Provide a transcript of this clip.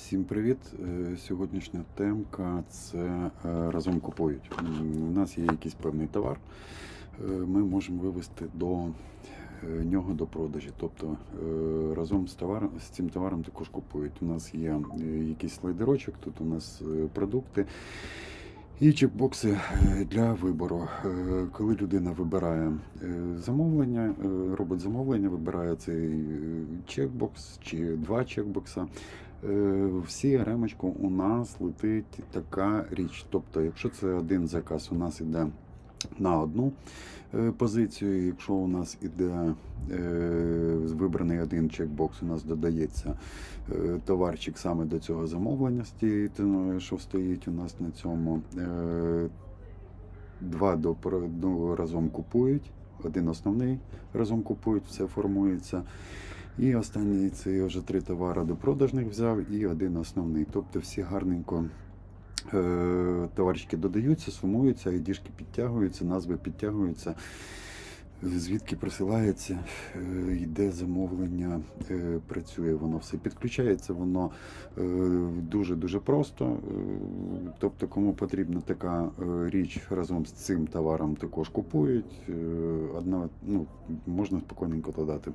Всім привіт! Е, Сьогоднішня темка це е, разом купують. У нас є якийсь певний товар. е, Ми можемо вивести до нього до продажі. Тобто разом з товаром з цим товаром також купують. У нас є якийсь слайдерочок, тут у нас продукти. І чекбокси для вибору. Коли людина вибирає замовлення, робить замовлення, вибирає цей чекбокс чи два чекбокса. Е, В CRM-очку у нас летить така річ. Тобто, якщо це один заказ, у нас іде на одну е, позицію. Якщо у нас іде е, вибраний один чекбокс, у нас додається товарчик саме до цього замовлення що стоїть у нас на цьому. Два до, до разом купують, один основний разом купують, все формується. І останній це вже три товари до продажних взяв і один основний. Тобто всі гарненько е, товарчики додаються, сумуються, айдішки підтягуються, назви підтягуються. Звідки присилається, е, йде замовлення, е, працює воно все. Підключається воно дуже дуже просто. Е, Тобто, кому потрібна така е, річ разом з цим товаром також купують. Е, Одна, ну, можна спокійненько додати.